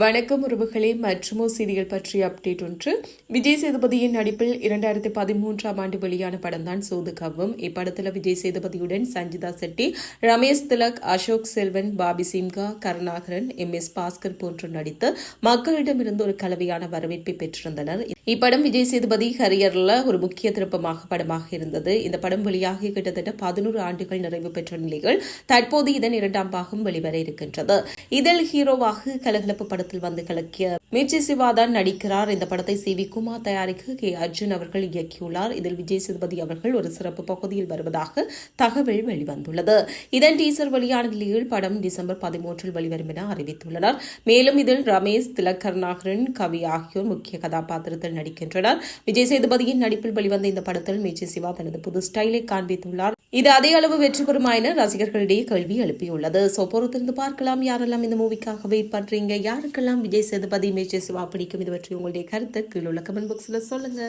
வணக்கம் உறவுகளே மற்றுமோ சீரியல் பற்றிய அப்டேட் ஒன்று. விஜய் சேதுபதியின் நடிப்பில் இரண்டாயிரத்தி பதிமூன்றாம் ஆண்டு வெளியான படம் தான் சோது சோதுகவும். இப்படத்தில் விஜய் சேதுபதியுடன் சஞ்சிதா செட்டி ரமேஷ் திலக் அசோக் செல்வன் பாபி சிம்கா கருணாகரன் எம் எஸ் பாஸ்கர் போன்று நடித்து மக்களிடமிருந்து ஒரு கலவையான வரவேற்பை பெற்றிருந்தனர். இப்படம் விஜய் சேதுபதி கரியர்ல ஒரு முக்கிய திருப்பமாக படமாக இருந்தது. இந்த படம் வெளியாகி கிட்டத்தட்ட பதினோரு ஆண்டுகள் நிறைவு பெற்ற நிலையில் தற்போது இதன் இரண்டாம் பாகம் வெளிவர இருக்கின்றது. இதில் ஹீரோவாக கலகலப்பு படம் படத்தில் வந்து கலக்கிய மிர்ச்சி சிவா தான் நடிக்கிறார். இந்த படத்தை சி வி குமார் தயாரிக்க கே அர்ஜுன் அவர்கள் இயக்கியுள்ளார். இதில் விஜய் சேதுபதி அவர்கள் ஒரு சிறப்பு பகுதியில் வருவதாக தகவல் வெளிவந்துள்ளது. இதன் டீசர் வெளியான நிலையில் படம் டிசம்பர் பதிமூன்றில் வெளிவரும் என அறிவித்துள்ளனர். மேலும் இதில் ரமேஷ் திலக் கருணாகரன் கவி ஆகியோர் முக்கிய கதாபாத்திரத்தில் நடிக்கின்றனர். விஜய் சேதுபதியின் நடிப்பில் வெளிவந்த இந்த படத்தில் மிர்ச்சி சிவா தனது புது ஸ்டைலை காண்பித்துள்ளார். இது அதே அளவு வெற்றி பெறுமா என ரசிகர்களிடையே கேள்வி எழுப்பியுள்ளது. சோ பொறுத்திருந்து பார்க்கலாம். யாரெல்லாம் இந்த மூவிக்காக வெயிட் பண்றீங்க யாருக்கெல்லாம் விஜய் சேதுபதி மேஜர் சிவா பிடிக்கும் இது பற்றி உங்களுடைய கருத்தை கீழே உள்ள கமெண்ட் பாக்ஸில் சொல்லுங்க.